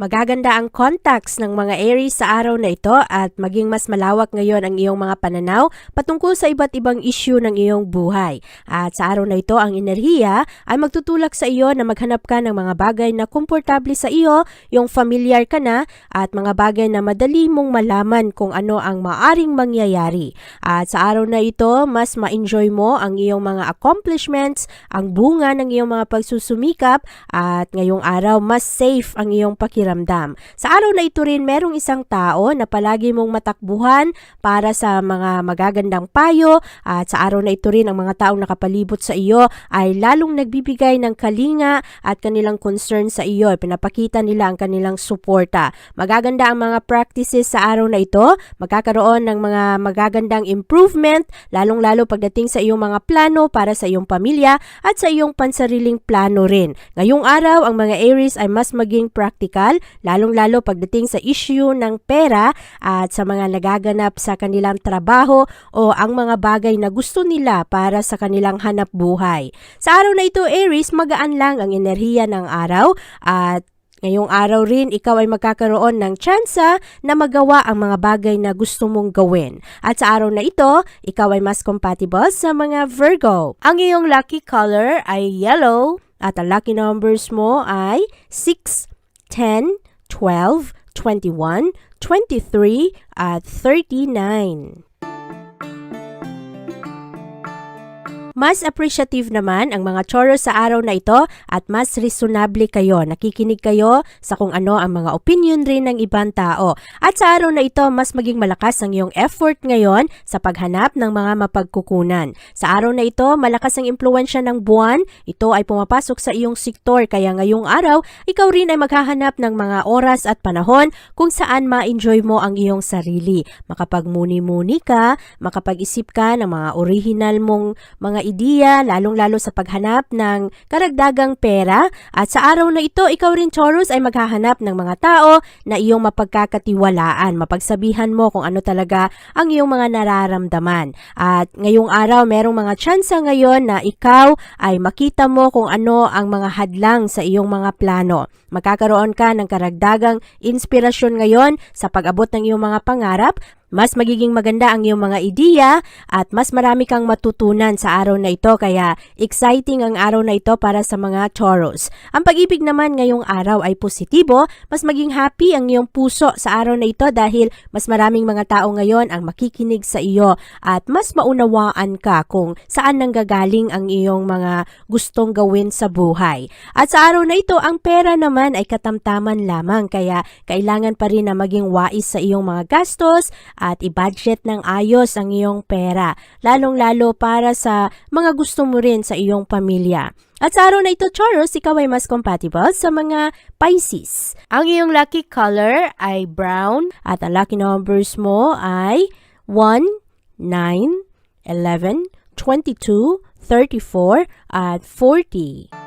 Magaganda ang contacts ng mga Aries sa araw na ito at maging mas malawak ngayon ang iyong mga pananaw patungkol sa iba't ibang issue ng iyong buhay. At sa araw na ito, ang enerhiya ay magtutulak sa iyo na maghanap ka ng mga bagay na komportable sa iyo, yung familiar ka na, at mga bagay na madali mong malaman kung ano ang maaring mangyayari. At sa araw na ito, mas ma-enjoy mo ang iyong mga accomplishments, ang bunga ng iyong mga pagsusumikap, at ngayong araw, mas safe ang iyong pakiramdam. Sa araw na ito rin, merong isang tao na palagi mong matakbuhan para sa mga magagandang payo at sa araw na ito rin, ang mga taong nakapalibot sa iyo ay lalong nagbibigay ng kalinga at kanilang concern sa iyo. Pinapakita nila ang kanilang suporta. Magaganda ang mga practices sa araw na ito. Magkakaroon ng mga magagandang improvement, lalong-lalo pagdating sa iyong mga plano para sa iyong pamilya at sa iyong pansariling plano rin. Ngayong araw, ang mga Aries ay mas maging practical, lalong-lalo pagdating sa issue ng pera at sa mga nagaganap sa kanilang trabaho o ang mga bagay na gusto nila para sa kanilang hanap buhay. Sa araw na ito, Aries, magaan lang ang enerhiya ng araw at Ngayong araw rin, ikaw ay magkakaroon ng tsansa na magawa ang mga bagay na gusto mong gawin. At sa araw na ito, ikaw ay mas compatible sa mga Virgo. Ang iyong lucky color ay yellow at ang lucky numbers mo ay 6, 10, 12, 21, 23 at 39. Mas appreciative naman ang mga Taurus sa araw na ito at mas reasonable kayo. Nakikinig kayo sa kung ano ang mga opinion rin ng ibang tao. At sa araw na ito, mas maging malakas ang iyong effort ngayon sa paghanap ng mga mapagkukunan. Sa araw na ito, malakas ang impluensya ng buwan. Ito ay pumapasok sa iyong sektor kaya ngayong araw, ikaw rin ay maghahanap ng mga oras at panahon kung saan ma-enjoy mo ang iyong sarili. Makapagmuni-muni ka, makapag-isip ka ng mga original mong mga ideya, lalong-lalo sa paghanap ng karagdagang pera. At sa araw na ito, ikaw rin Taurus ay maghahanap ng mga tao na iyong mapagkakatiwalaan. Mapagsabihan mo kung ano talaga ang iyong mga nararamdaman. At ngayong araw, merong mga tsansa ngayon na ikaw ay makita mo kung ano ang mga hadlang sa iyong mga plano. Magkakaroon ka ng karagdagang inspirasyon ngayon sa pag-abot ng iyong mga pangarap mas magiging maganda ang iyong mga ideya at mas marami kang matutunan sa araw na ito kaya exciting ang araw na ito para sa mga Taurus. Ang pag-ibig naman ngayong araw ay positibo, mas maging happy ang iyong puso sa araw na ito dahil mas maraming mga tao ngayon ang makikinig sa iyo at mas maunawaan ka kung saan nanggagaling ang iyong mga gustong gawin sa buhay. At sa araw na ito, ang pera naman ay katamtaman lamang kaya kailangan pa rin na maging wais sa iyong mga gastos at i-budget ng ayos ang iyong pera, lalong-lalo para sa mga gusto mo rin sa iyong pamilya. At sa araw na ito, Taurus, ikaw ay mas compatible sa mga Pisces. Ang iyong lucky color ay brown at ang lucky numbers mo ay 1, 9, 11, 22, 34 at 40.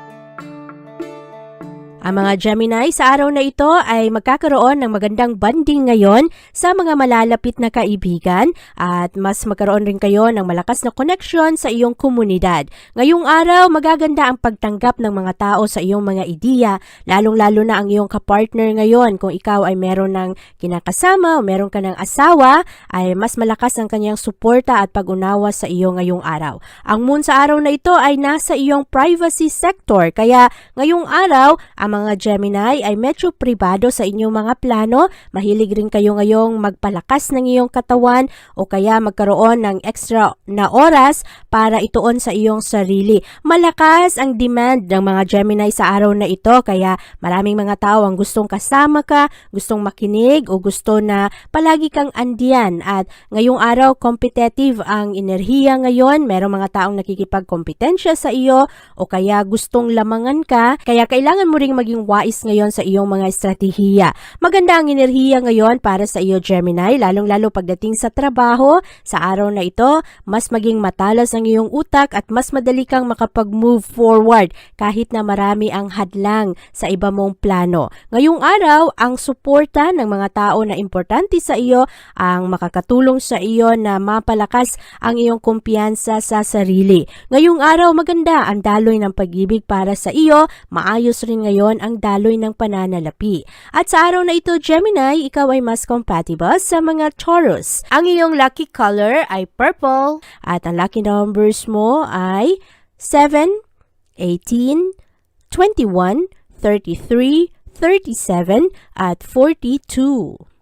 Ang mga Gemini sa araw na ito ay magkakaroon ng magandang banding ngayon sa mga malalapit na kaibigan at mas magkaroon rin kayo ng malakas na connection sa iyong komunidad. Ngayong araw, magaganda ang pagtanggap ng mga tao sa iyong mga ideya, lalong-lalo na ang iyong kapartner ngayon. Kung ikaw ay meron ng kinakasama o meron ka ng asawa, ay mas malakas ang kanyang suporta at pag-unawa sa iyo ngayong araw. Ang moon sa araw na ito ay nasa iyong privacy sector, kaya ngayong araw, ang mga Gemini ay medyo pribado sa inyong mga plano. Mahilig rin kayo ngayong magpalakas ng iyong katawan o kaya magkaroon ng extra na oras para ituon sa iyong sarili. Malakas ang demand ng mga Gemini sa araw na ito kaya maraming mga tao ang gustong kasama ka, gustong makinig o gusto na palagi kang andiyan at ngayong araw competitive ang enerhiya ngayon. Merong mga taong nakikipagkompetensya sa iyo o kaya gustong lamangan ka kaya kailangan mo ring maging wais ngayon sa iyong mga estratehiya. Maganda ang enerhiya ngayon para sa iyo Gemini, lalong-lalo pagdating sa trabaho. Sa araw na ito, mas maging matalas ang iyong utak at mas madali kang makapag-move forward kahit na marami ang hadlang sa iba mong plano. Ngayong araw, ang suporta ng mga tao na importante sa iyo ang makakatulong sa iyo na mapalakas ang iyong kumpiyansa sa sarili. Ngayong araw, maganda ang daloy ng pag-ibig para sa iyo, maayos rin ngayon ang daloy ng pananalapi. At sa araw na ito, Gemini, ikaw ay mas compatible sa mga Taurus. Ang iyong lucky color ay purple at ang lucky numbers mo ay 7, 18, 21, 33, 37 at 42.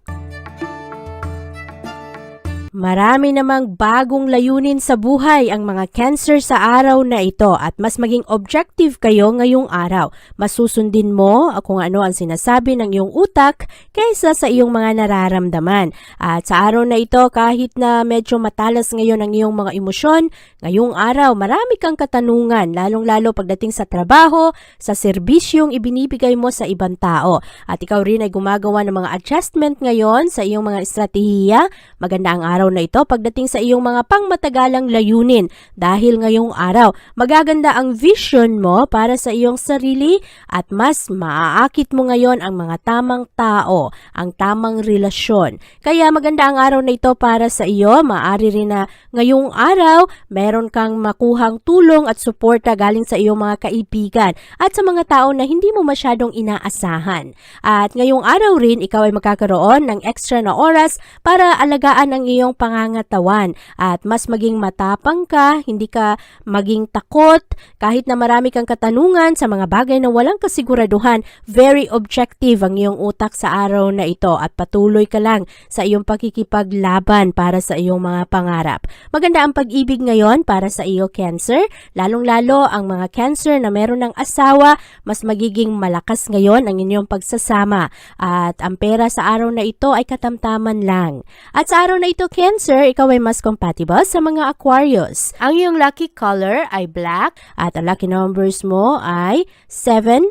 Marami namang bagong layunin sa buhay ang mga cancer sa araw na ito at mas maging objective kayo ngayong araw. Mas susundin mo kung ano ang sinasabi ng iyong utak kaysa sa iyong mga nararamdaman. At sa araw na ito, kahit na medyo matalas ngayon ang iyong mga emosyon, ngayong araw marami kang katanungan, lalong-lalo pagdating sa trabaho, sa serbisyong ibinibigay mo sa ibang tao. At ikaw rin ay gumagawa ng mga adjustment ngayon sa iyong mga estratehiya. Maganda ang araw na ito pagdating sa iyong mga pangmatagalang layunin dahil ngayong araw magaganda ang vision mo para sa iyong sarili at mas maaakit mo ngayon ang mga tamang tao, ang tamang relasyon. Kaya maganda ang araw na ito para sa iyo. Maari rin na ngayong araw meron kang makuhang tulong at suporta galing sa iyong mga kaibigan at sa mga tao na hindi mo masyadong inaasahan. At ngayong araw rin ikaw ay magkakaroon ng extra na oras para alagaan ang iyong pangangatawan at mas maging matapang ka, hindi ka maging takot kahit na marami kang katanungan sa mga bagay na walang kasiguraduhan, very objective ang iyong utak sa araw na ito at patuloy ka lang sa iyong pakikipaglaban para sa iyong mga pangarap. Maganda ang pag-ibig ngayon para sa iyo cancer, lalong-lalo ang mga cancer na meron ng asawa, mas magiging malakas ngayon ang inyong pagsasama at ang pera sa araw na ito ay katamtaman lang. At sa araw na ito Cancer, ikaw ay mas compatible sa mga Aquarius. Ang iyong lucky color ay black at ang lucky numbers mo ay 7,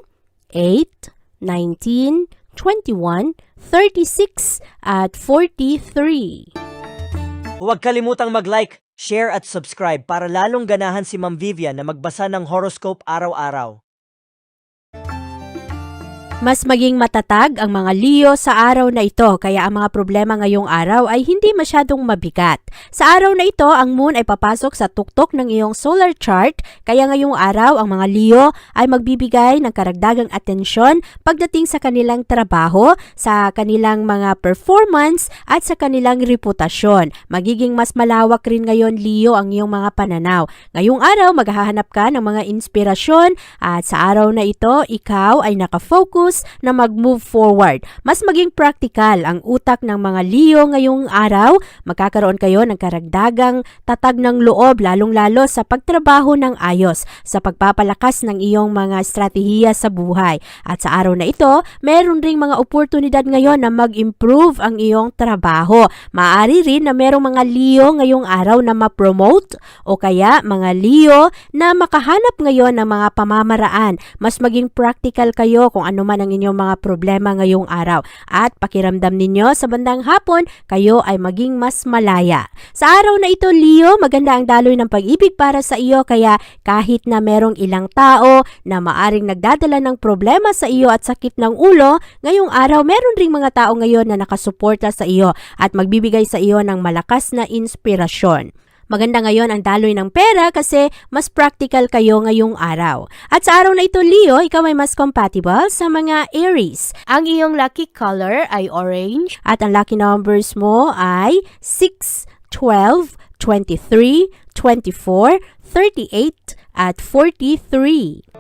8, 19, 21, 36 at 43. Huwag kalimutang mag-like, share at subscribe para lalong ganahan si Ma'am Vivian na magbasa ng horoscope araw-araw. Mas maging matatag ang mga Leo sa araw na ito kaya ang mga problema ngayong araw ay hindi masyadong mabigat. Sa araw na ito, ang moon ay papasok sa tuktok ng iyong solar chart kaya ngayong araw ang mga Leo ay magbibigay ng karagdagang atensyon pagdating sa kanilang trabaho, sa kanilang mga performance at sa kanilang reputasyon. Magiging mas malawak rin ngayon Leo ang iyong mga pananaw. Ngayong araw maghahanap ka ng mga inspirasyon at sa araw na ito ikaw ay nakafocus na mag-move forward. Mas maging practical ang utak ng mga Leo ngayong araw. Magkakaroon kayo ng karagdagang tatag ng loob lalong-lalo sa pagtrabaho ng ayos, sa pagpapalakas ng iyong mga estratehiya sa buhay. At sa araw na ito, meron ring mga oportunidad ngayon na mag-improve ang iyong trabaho. Maaari rin na merong mga Leo ngayong araw na ma-promote o kaya mga Leo na makahanap ngayon ng mga pamamaraan. Mas maging practical kayo kung ano man ang inyong mga problema ngayong araw. At pakiramdam ninyo sa bandang hapon, kayo ay maging mas malaya. Sa araw na ito, Leo, maganda ang daloy ng pag-ibig para sa iyo kaya kahit na merong ilang tao na maaring nagdadala ng problema sa iyo at sakit ng ulo, ngayong araw meron ring mga tao ngayon na nakasuporta sa iyo at magbibigay sa iyo ng malakas na inspirasyon. Maganda ngayon ang daloy ng pera kasi mas practical kayo ngayong araw. At sa araw na ito, Leo, ikaw ay mas compatible sa mga Aries. Ang iyong lucky color ay orange at ang lucky numbers mo ay 6, 12, 23, 24, 38 at 43.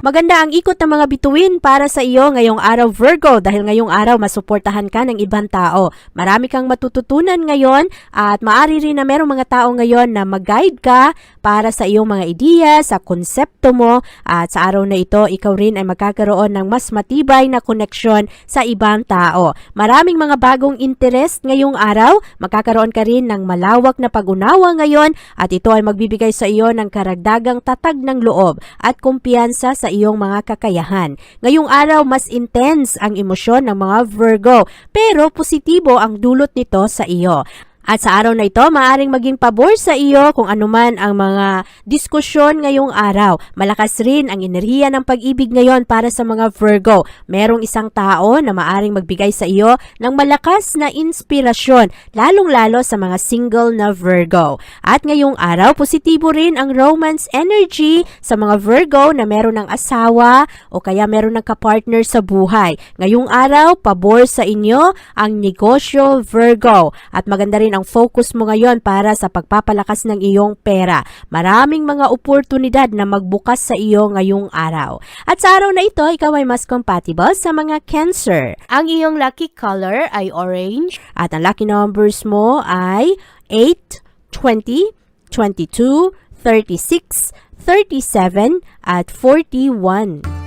Maganda ang ikot ng mga bituin para sa iyo ngayong araw Virgo dahil ngayong araw masuportahan ka ng ibang tao. Marami kang matututunan ngayon at maari rin na merong mga tao ngayon na mag-guide ka para sa iyong mga ideya, sa konsepto mo at sa araw na ito ikaw rin ay magkakaroon ng mas matibay na koneksyon sa ibang tao. Maraming mga bagong interest ngayong araw, magkakaroon ka rin ng malawak na pag-unawa ngayon at ito ay magbibigay sa iyo ng karagdagang tatag ng loob at kumpiyansa iyong mga kakayahan. Ngayong araw, mas intense ang emosyon ng mga Virgo, pero positibo ang dulot nito sa iyo. At sa araw na ito, maaring maging pabor sa iyo kung anuman ang mga diskusyon ngayong araw. Malakas rin ang enerhiya ng pag-ibig ngayon para sa mga Virgo. Merong isang tao na maaring magbigay sa iyo ng malakas na inspirasyon, lalong-lalo sa mga single na Virgo. At ngayong araw, positibo rin ang romance energy sa mga Virgo na meron ng asawa o kaya meron ng kapartner sa buhay. Ngayong araw, pabor sa inyo ang negosyo Virgo. At maganda rin ang focus mo ngayon para sa pagpapalakas ng iyong pera. Maraming mga oportunidad na magbukas sa iyo ngayong araw. At sa araw na ito, ikaw ay mas compatible sa mga Cancer. Ang iyong lucky color ay orange at ang lucky numbers mo ay 8, 20, 22, 36, 37 at 41.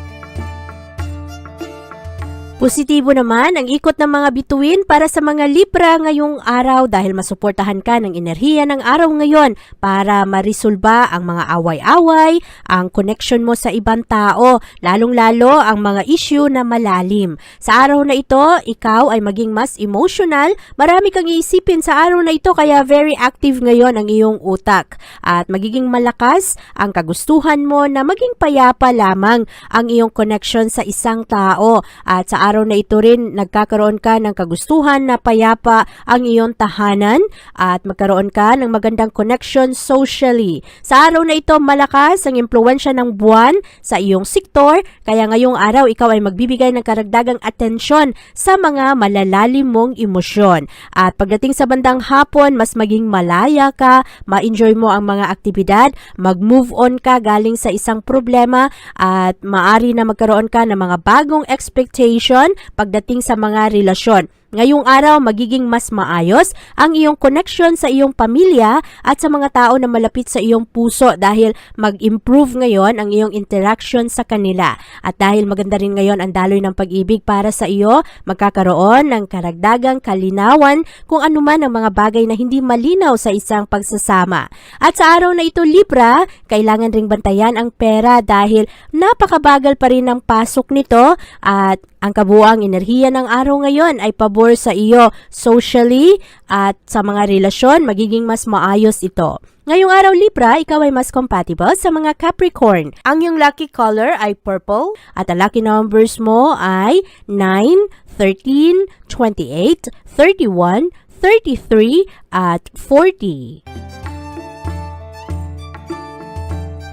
Positibo naman ang ikot ng mga bituin para sa mga Libra ngayong araw dahil masuportahan ka ng enerhiya ng araw ngayon para marisolba ang mga away-away, ang connection mo sa ibang tao, lalong-lalo ang mga issue na malalim. Sa araw na ito, ikaw ay maging mas emotional, marami kang iisipin sa araw na ito kaya very active ngayon ang iyong utak. At magiging malakas ang kagustuhan mo na maging payapa lamang ang iyong connection sa isang tao. At sa araw na ito rin nagkakaroon ka ng kagustuhan na payapa ang iyong tahanan at magkaroon ka ng magandang connection socially. Sa araw na ito malakas ang impluensya ng buwan sa iyong sektor kaya ngayong araw ikaw ay magbibigay ng karagdagang atensyon sa mga malalalim mong emosyon. At pagdating sa bandang hapon mas maging malaya ka, ma-enjoy mo ang mga aktibidad, mag-move on ka galing sa isang problema at maari na magkaroon ka ng mga bagong expectation pagdating sa mga relasyon. Ngayong araw, magiging mas maayos ang iyong connection sa iyong pamilya at sa mga tao na malapit sa iyong puso dahil mag-improve ngayon ang iyong interaction sa kanila. At dahil maganda rin ngayon ang daloy ng pag-ibig para sa iyo, magkakaroon ng karagdagang kalinawan kung anuman ang mga bagay na hindi malinaw sa isang pagsasama. At sa araw na ito, Libra, kailangan ring bantayan ang pera dahil napakabagal pa rin ang pasok nito at ang kabuang enerhiya ng araw ngayon ay pabor sa iyo socially at sa mga relasyon, magiging mas maayos ito. Ngayong araw Libra, ikaw ay mas compatible sa mga Capricorn. Ang iyong lucky color ay purple at ang lucky numbers mo ay 9, 13, 28, 31, 33 at 40.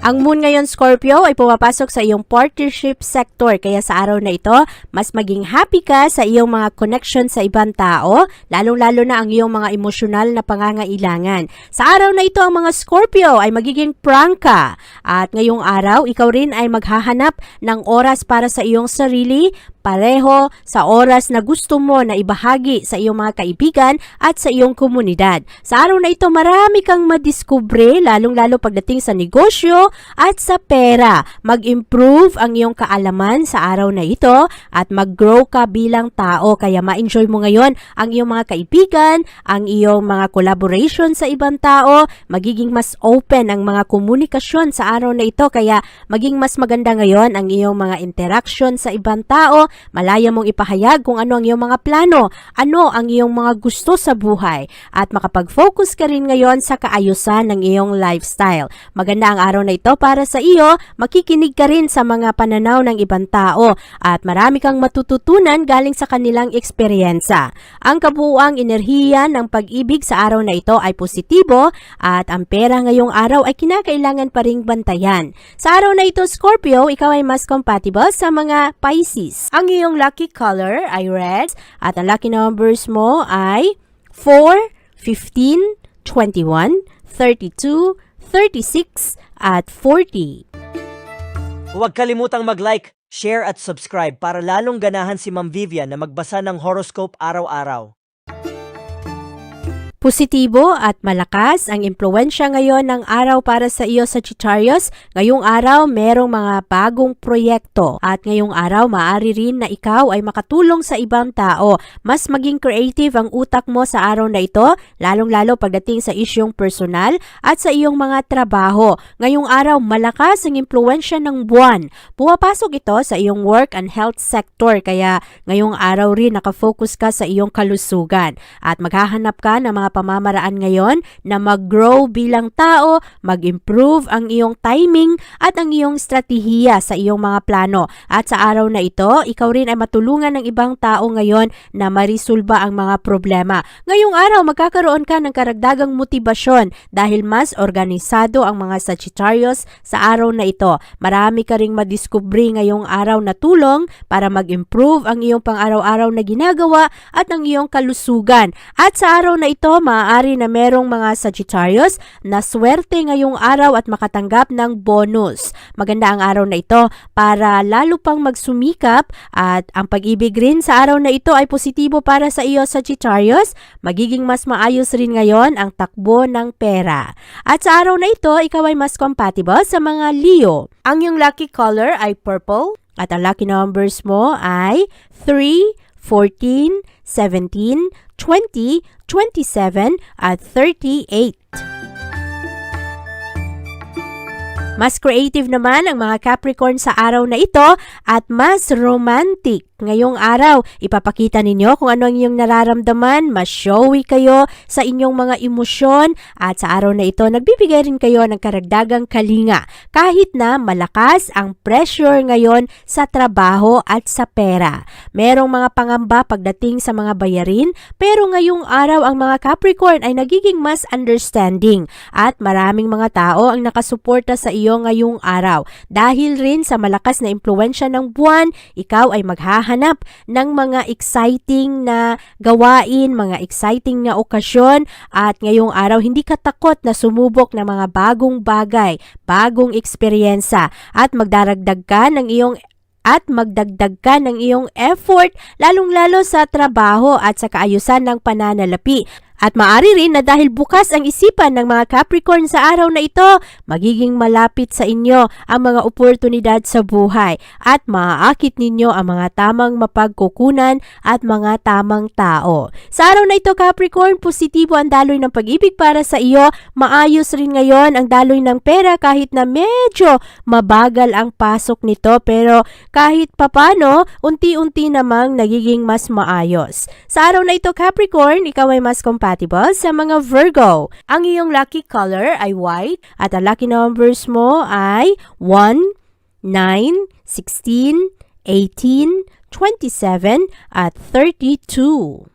Ang moon ngayon Scorpio ay pumapasok sa iyong partnership sector kaya sa araw na ito, mas maging happy ka sa iyong mga connection sa ibang tao, lalong-lalo na ang iyong mga emosyonal na pangangailangan. Sa araw na ito, ang mga Scorpio ay magiging prangka at ngayong araw, ikaw rin ay maghahanap ng oras para sa iyong sarili, pareho sa oras na gusto mo na ibahagi sa iyong mga kaibigan at sa iyong komunidad. Sa araw na ito, marami kang madiskubre, lalong-lalo pagdating sa negosyo at sa pera. Mag-improve ang iyong kaalaman sa araw na ito at mag-grow ka bilang tao. Kaya ma-enjoy mo ngayon ang iyong mga kaibigan, ang iyong mga collaboration sa ibang tao, magiging mas open ang mga komunikasyon sa araw na ito. Kaya maging mas maganda ngayon ang iyong mga interaction sa ibang tao, malaya mong ipahayag kung ano ang iyong mga plano, ano ang iyong mga gusto sa buhay, at makapag-focus ka rin ngayon sa kaayusan ng iyong lifestyle. Maganda ang araw na ito para sa iyo, makikinig ka rin sa mga pananaw ng ibang tao, at marami kang matututunan galing sa kanilang eksperyensa. Ang kabuuang enerhiya ng pag-ibig sa araw na ito ay positibo, at ang pera ngayong araw ay kinakailangan pa ring bantayan. Sa araw na ito, Scorpio, ikaw ay mas compatible sa mga Pisces. Ang iyong lucky color ay red at ang lucky numbers mo ay 4, 15, 21, 32, 36 at 40. Huwag kalimutang mag-like, share at subscribe para lalong ganahan si Ma'am Vivian na magbasa ng horoscope araw-araw. Positibo at malakas ang impluensya ngayon ng araw para sa iyo sa Sagittarius. Ngayong araw, merong mga bagong proyekto at ngayong araw, maaari rin na ikaw ay makatulong sa ibang tao. Mas maging creative ang utak mo sa araw na ito, lalong-lalo pagdating sa isyong personal at sa iyong mga trabaho. Ngayong araw, malakas ang impluensya ng buwan. Pumapasok ito sa iyong work and health sector kaya ngayong araw rin nakafocus ka sa iyong kalusugan at maghahanap ka ng mga pamamaraan ngayon na mag-grow bilang tao, mag-improve ang iyong timing at ang iyong strategiya sa iyong mga plano. At sa araw na ito, ikaw rin ay matulungan ng ibang tao ngayon na marisulba ang mga problema. Ngayong araw, magkakaroon ka ng karagdagang motibasyon dahil mas organisado ang mga Sagittarius sa araw na ito. Marami ka ring madiskubre ngayong araw na tulong para mag-improve ang iyong pang-araw-araw na ginagawa at ang iyong kalusugan. At sa araw na ito, maaari na merong mga Sagittarius na swerte ngayong araw at makatanggap ng bonus. Maganda ang araw na ito para lalo pang magsumikap at ang pag-ibig rin sa araw na ito ay positibo para sa iyo Sagittarius. Magiging mas maayos rin ngayon ang takbo ng pera. At sa araw na ito, ikaw ay mas compatible sa mga Leo. Ang iyong lucky color ay purple at ang lucky numbers mo ay 3, 14, 17, 20, 27 at 38. Mas creative naman ang mga Capricorn sa araw na ito at mas romantic. Ngayong araw, ipapakita ninyo kung ano ang inyong nararamdaman, mas showy kayo sa inyong mga emosyon at sa araw na ito, nagbibigay rin kayo ng karagdagang kalinga kahit na malakas ang pressure ngayon sa trabaho at sa pera. Merong mga pangamba pagdating sa mga bayarin pero ngayong araw ang mga Capricorn ay nagiging mas understanding at maraming mga tao ang nakasuporta sa iyo ngayong araw. Dahil rin sa malakas na impluensya ng buwan, ikaw ay maghahanap ng mga exciting na gawain, mga exciting na okasyon at ngayong araw hindi ka takot na sumubok ng mga bagong bagay, bagong eksperyensa at magdaragdag ka ng iyong at magdagdag ka ng iyong effort lalong-lalo sa trabaho at sa kaayusan ng pananalapi. At maari rin na dahil bukas ang isipan ng mga Capricorn sa araw na ito, magiging malapit sa inyo ang mga oportunidad sa buhay at maaakit ninyo ang mga tamang mapagkukunan at mga tamang tao. Sa araw na ito Capricorn, positibo ang daloy ng pag-ibig para sa iyo. Maayos rin ngayon ang daloy ng pera kahit na medyo mabagal ang pasok nito pero kahit papano, unti-unti namang nagiging mas maayos. Sa araw na ito Capricorn, ikaw ay mas compatible sa mga Virgo. Ang iyong lucky color ay white at ang lucky numbers mo ay 1, 9, 16, 18, 27 at 32.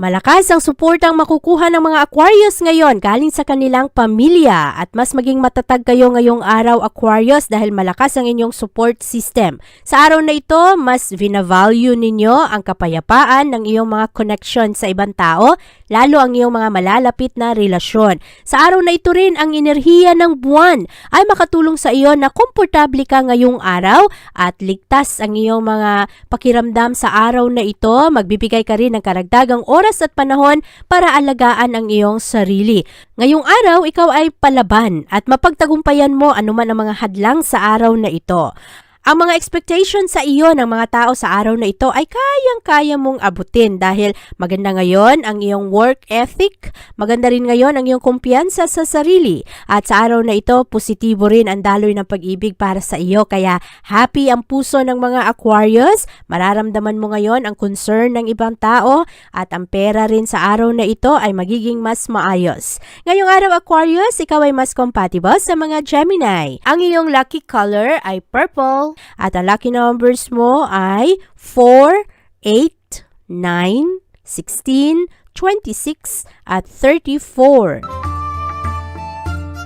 Malakas ang suportang makukuha ng mga Aquarius ngayon galing sa kanilang pamilya at mas maging matatag kayo ngayong araw Aquarius dahil malakas ang inyong support system. Sa araw na ito, mas vinavalue ninyo ang kapayapaan ng iyong mga connection sa ibang tao, lalo ang iyong mga malalapit na relasyon. Sa araw na ito rin, ang enerhiya ng buwan ay makatulong sa iyo na komportable ka ngayong araw at ligtas ang iyong mga pakiramdam sa araw na ito. Magbibigay ka rin ng karagdagang oras oras at panahon para alagaan ang iyong sarili. Ngayong araw, ikaw ay palaban at mapagtagumpayan mo anuman ang mga hadlang sa araw na ito. Ang mga expectation sa iyo ng mga tao sa araw na ito ay kayang-kaya mong abutin dahil maganda ngayon ang iyong work ethic, maganda rin ngayon ang iyong kumpiyansa sa sarili at sa araw na ito positibo rin ang daloy ng pag-ibig para sa iyo kaya happy ang puso ng mga Aquarius, mararamdaman mo ngayon ang concern ng ibang tao at ang pera rin sa araw na ito ay magiging mas maayos. Ngayong araw Aquarius, ikaw ay mas compatible sa mga Gemini. Ang iyong lucky color ay purple at ang lucky numbers mo ay 4, 8, 9, 16, 26 at 34.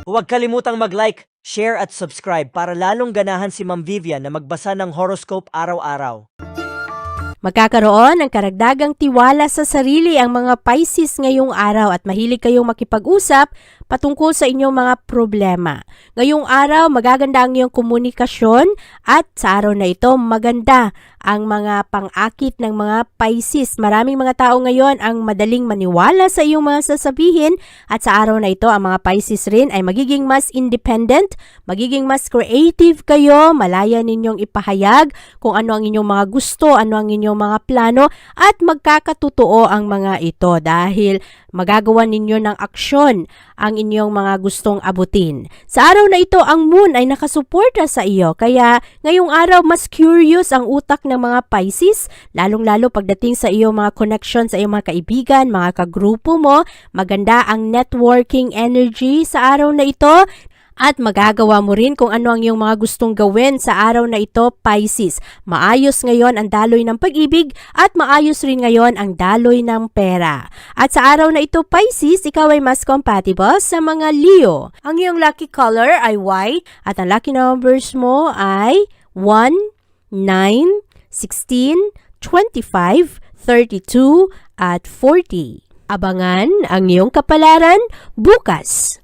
Huwag kalimutang mag-like, share at subscribe para lalong ganahan si Ma'am Vivian na magbasa ng horoscope araw-araw. Magkakaroon ng karagdagang tiwala sa sarili ang mga Pisces ngayong araw at mahilig kayong makipag-usap patungkol sa inyong mga problema. Ngayong araw, magaganda ang iyong komunikasyon at sa araw na ito, maganda ang mga pang-akit ng mga Pisces. Maraming mga tao ngayon ang madaling maniwala sa iyong mga sasabihin at sa araw na ito, ang mga Pisces rin ay magiging mas independent, magiging mas creative kayo, malaya ninyong ipahayag kung ano ang inyong mga gusto, ano ang inyong mga plano at magkakatotoo ang mga ito dahil magagawa ninyo ng aksyon ang inyong mga gustong abutin. Sa araw na ito, ang moon ay nakasuporta sa iyo. Kaya ngayong araw mas curious ang utak ng mga Pisces, lalong-lalo pagdating sa iyong mga connection sa iyong mga kaibigan, mga kagrupo mo, maganda ang networking energy sa araw na ito at magagawa mo rin kung ano ang iyong mga gustong gawin sa araw na ito, Pisces. Maayos ngayon ang daloy ng pag-ibig at maayos rin ngayon ang daloy ng pera. At sa araw na ito, Pisces, ikaw ay mas compatible sa mga Leo. Ang iyong lucky color ay white at ang lucky numbers mo ay 1, 9, 16, 25, 32, at 40. Abangan ang iyong kapalaran bukas.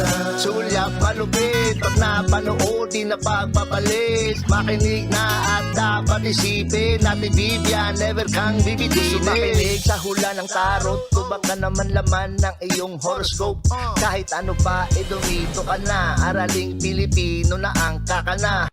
Una, sulyap malupit Pag napanood, di na pagpapalit Makinig na at dapat isipin Ate Vivian, never kang bibitinin Gusto makinig sa hula ng tarot Tubak ka naman laman ng iyong horoscope. Kahit ano pa, eh dumito ka na. Araling Pilipino na ang kakana